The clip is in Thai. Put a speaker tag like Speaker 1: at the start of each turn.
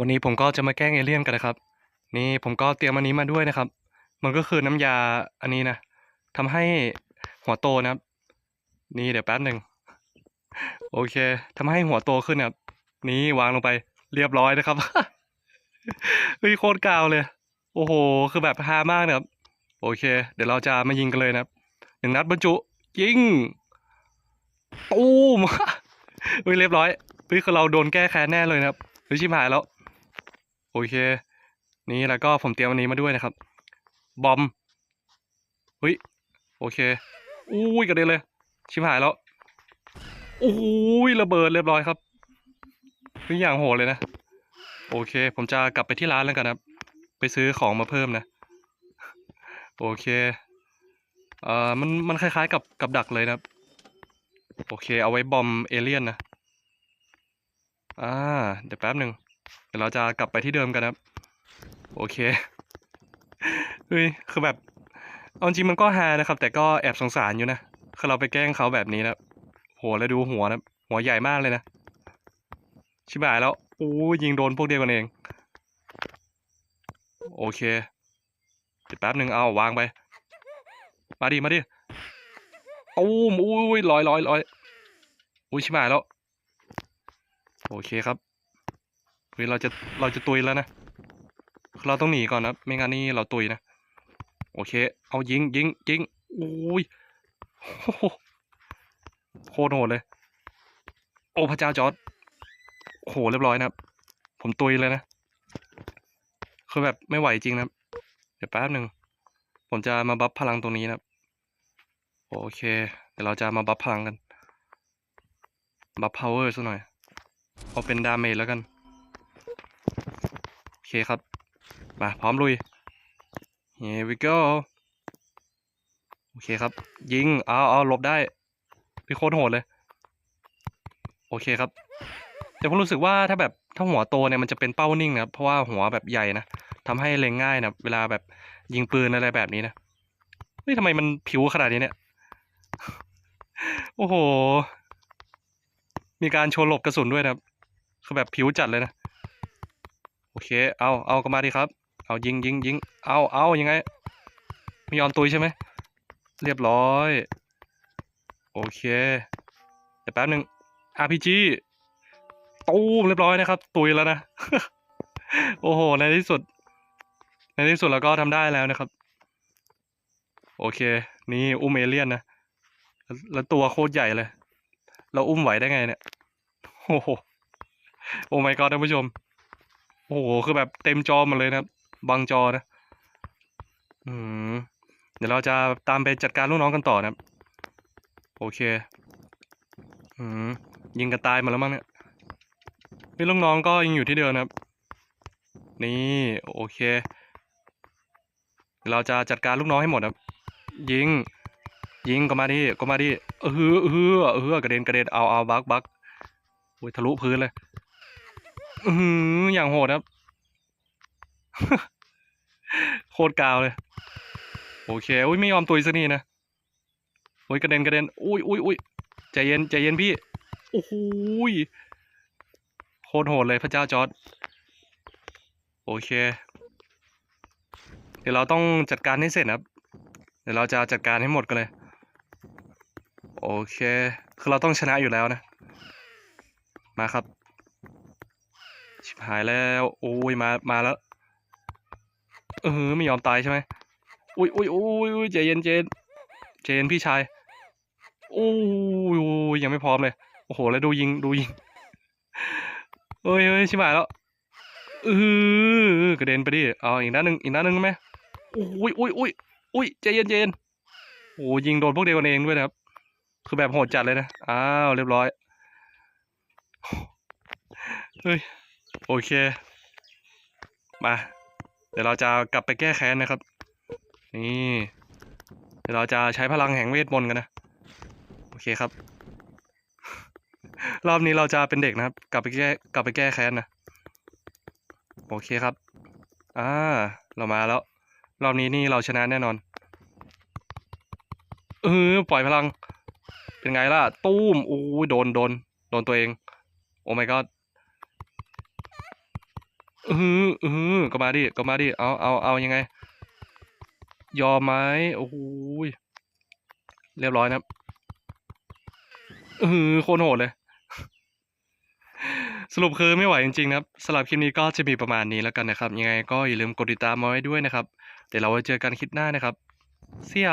Speaker 1: วันนี้ผมก็จะมาแกล้งเอเลี่ยนกันนะครับ นี่ผมก็เตรียมอันนี้มาด้วยนะครับ มันก็คือน้ำยาอันนี้นะทำให้หัวโตนะครับ นี่เดี๋ยวแป๊บหนึ่งโอเคทำให้หัวโตขึ้นนะครับ นี่วางลงไปเรียบร้อยนะครับเฮ้ยโคตรกาวเลย โอ้โห คือแบบฮามากนะครับ โอเค เดี๋ยวเราจะมายิงกันเลยนะครับหนึ่งนัดบรรจุยิงตูมเฮ้ยเรียบร้อยเฮ้ยคือเราโดนแก้แค้นแน่เลยนะครับเฮ้ยชิบหายแล้ว โอเค นี่แล้วก็ผมเตรียมอันนี้มาด้วยนะครับ บอมเฮ้ยโอเคอุ้ยกระเด็นเลย ชิบหายแล้วโอ้ยระเบิดเรียบร้อยครับทุกอย่างโหดเลยนะ โอเค ผมจะกลับไปที่ร้านแล้วกันนะครับไปซื้อของมาเพิ่มนะ โอเคเอ่อมันมันคล้ายๆกับกับดักเลยนะโอเค เอาไว้บอมเอเลี่ยนนะ อ่า เดี๋ยวแป๊บหนึ่ง เดี๋ยวเราจะกลับไปที่เดิมกันนะครับ โอเคเฮ้ยคือแบบเอาจริงมันก็ฮานะครับ แต่ก็แอบสงสารอยู่นะคือเราไปแกล้งเขาแบบนี้นะครับโหแล้วดูหัวนะหัวใหญ่มากเลยนะชิบหายแล้วโอ้ยยิงโดนพวกเดียวกันเอง โอเคเดี๋ยวแป๊บหนึ่งเอาวางไป มาดิมาดิตูมอุ้ยลอยลอยลอยอุ้ยชิบหายแล้ว โอเคครับ เฮ้ยเราจะเราจะตุยแล้วนะเราต้องหนีก่อนนะไม่งั้นนี่เราตุยนะโอเค เอายิงยิงยิงอุ้ยโอ้โหโคตรโหดเลย โอ้พระเจ้าจอร์ดโหเรียบร้อยนะผมตุยเลยนะคือแบบไม่ไหวจริงนะเดี๋ยวแป๊บหนึ่งผมจะมาบัฟพลังตรงนี้นะโอเค เดี๋ยวเราจะมาบัฟพลังกันบัฟพาวเวอร์สักหน่อยเอาเป็นดาเมจแล้วกัน เคครับมาพร้อมลุย here we go โอเคครับ ยิงเอาเอาหลบได้พี่โคตรโหดเลย โอเคครับ แต่ผมรู้สึกว่าถ้าแบบถ้าหัวโตเนี่ยมันจะเป็นเป้านิ่งนะเพราะว่าหัวแบบใหญ่นะทำให้เล็งง่ายนะเวลาแบบยิงปืนอะไรแบบนี้นะเฮ้ยทำไมมันผิวขนาดนี้เนี่ย โอ้โห มีการโชว์หลบกระสุนด้วยนะคือแบบผิวจัดเลยนะ อเค เอาเอากันมาดิครับ เอายิงยิงยิงเอาเอายังไง ไม่ยอมตุยใช่ไหม เรียบร้อย โอเค เดี๋ยวแป๊บหนึ่ง RPG ตูมเรียบร้อยนะครับ ตุยแล้วนะ โอ้โห ในที่สุด ในที่สุดเราก็ทำได้แล้วนะครับ โอเค นี่อุ้มเอเลี่ยนนะ แล้วตัวโคตรใหญ่เลย เราอุ้มไหวได้ไงเนี่ย โอ้โห โอ้ my god ท่านผู้ชม โอ้โหคือแบบเต็มจอหมาเลยนะครับบังจอนะ อืมเดี๋ยวเราจะตามไปจัดการลูกน้องกันต่อนะครับ โอเค อืมยิงกันตายมาแล้วมั้งเนี่ยนี่ลูกน้องก็ยังอยู่ที่เดิมนะครับ นี่โอเคเดี๋ยวเราจะจัดการลูกน้องให้หมดครับ ยิง ยิงก็มาดิก็มาดิเออเออเออกระเด็นกระเด็นเอาเอาบักบักโอ้ยทะลุพื้นเลย อืออย่างโหดครับ โคตรกาวเลย โอเค อุ้ยไม่ยอมตุยสักทีนะโอ้ยกระเด็นกระเด็น อุ้ยอุ้ยอุ้ยใจเย็นใจเย็นพี่ โอ้โหยโคตรโหดเลยพระเจ้าจอร์ดโอเค เดี๋ยวเราต้องจัดการให้เสร็จนะครับ เดี๋ยวเราจะจัดการให้หมดกันเลย โอเค คือเราต้องชนะอยู่แล้วนะ มาครับ ชิบหายแล้ว โอ้ยมามาแล้ว เออไม่ยอมตายใช่ไหมอุ้ยอุ้ยอุ้ยอุ้ยใจเย็นใจเย็นใจเย็นพี่ชายโอ้ยยังไม่พร้อมเลย โอ้โห แล้วดูยิงดูยิงเอ้ยเอ้ยชิบหายแล้วเออกระเด็นไปดิเอาอีกด้านหนึ่งอีกด้านหนึ่งได้ไหมอุ้ยอุ้ยอุ้ยอุ้ยใจเย็นใจเย็นโอ้ยิงโดนพวกเดียวกันเองด้วยนะครับ คือแบบโหดจัดเลยนะ อ้าว เรียบร้อย เฮ้ย โอเค มา เดี๋ยวเราจะกลับไปแก้แค้นนะครับ นี่ เดี๋ยวเราจะใช้พลังแห่งเวทมนต์กันนะ โอเคครับ รอบนี้เราจะเป็นเด็กนะครับ กลับไปแก้ กลับไปแก้แค้นนะ โอเคครับ อ่า เรามาแล้ว รอบนี้นี่เราชนะแน่นอน เออปล่อยพลัง เป็นไงล่ะ ตู้มอู้ยโดน โดน โดนตัวเอง โอ้ my god ออเออก็มาดิก็มาดิเอาเอาเอายังไง ยอมไหมโอ้โหยเรียบร้อยนะครับเออโคตรโหดเลย สรุปคือไม่ไหวจริงๆนะครับสำหรับคลิปนี้ก็จะมีประมาณนี้แล้วกันนะครับ ยังไงก็อย่าลืมกดติดตามมาไว้ด้วยนะครับ เดี๋ยวเราไว้เจอกันคลิปหน้านะครับเสีย